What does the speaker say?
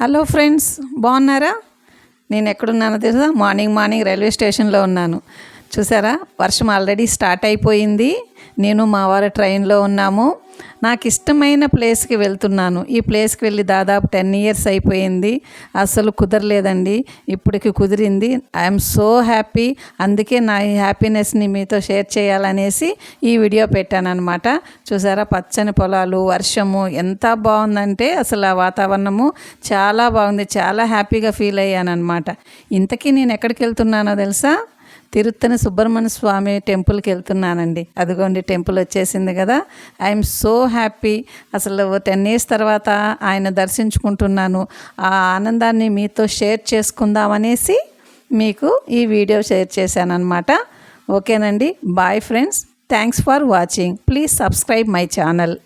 Hello friends బాగున్నారా? నేను ఎక్కడున్నానో తెలుసా? మార్నింగ్ మార్నింగ్ రైల్వే స్టేషన్లో ఉన్నాను. చూసారా? వర్షం ఆల్రెడీ స్టార్ట్ అయిపోయింది. నేను మా వారు ట్రైన్లో ఉన్నాము. నాకు ఇష్టమైన ప్లేస్కి వెళ్తున్నాను. ఈ ప్లేస్కి వెళ్ళి దాదాపు టెన్ ఇయర్స్ అయిపోయింది. అసలు కుదరలేదండి. ఇప్పటికి కుదిరింది. I'm so happy. అందుకే నా ఈ హ్యాపీనెస్ని మీతో షేర్ చేయాలనేసి ఈ వీడియో పెట్టాను అనమాట చూసారా? పచ్చని పొలాలు వర్షము ఎంత బాగుందంటే అసలు ఆ వాతావరణము చాలా బాగుంది. చాలా హ్యాపీగా ఫీల్ అయ్యాను అనమాట ఇంతకీ నేను ఎక్కడికి వెళ్తున్నానో తెలుసా? తిరుత్తని సుబ్రహ్మణ్య స్వామి టెంపుల్కి వెళ్తున్నానండి. అదిగోండి టెంపుల్ వచ్చేసింది కదా. I'm so happy. అసలు టెన్ ఇయర్స్ తర్వాత ఆయన దర్శించుకుంటున్నాను. ఆ ఆనందాన్ని మీతో షేర్ చేసుకుందామనేసి మీకు ఈ వీడియో షేర్ చేశాను అనమాట ఓకేనండి bye friends. Thanks for watching. Please subscribe my channel.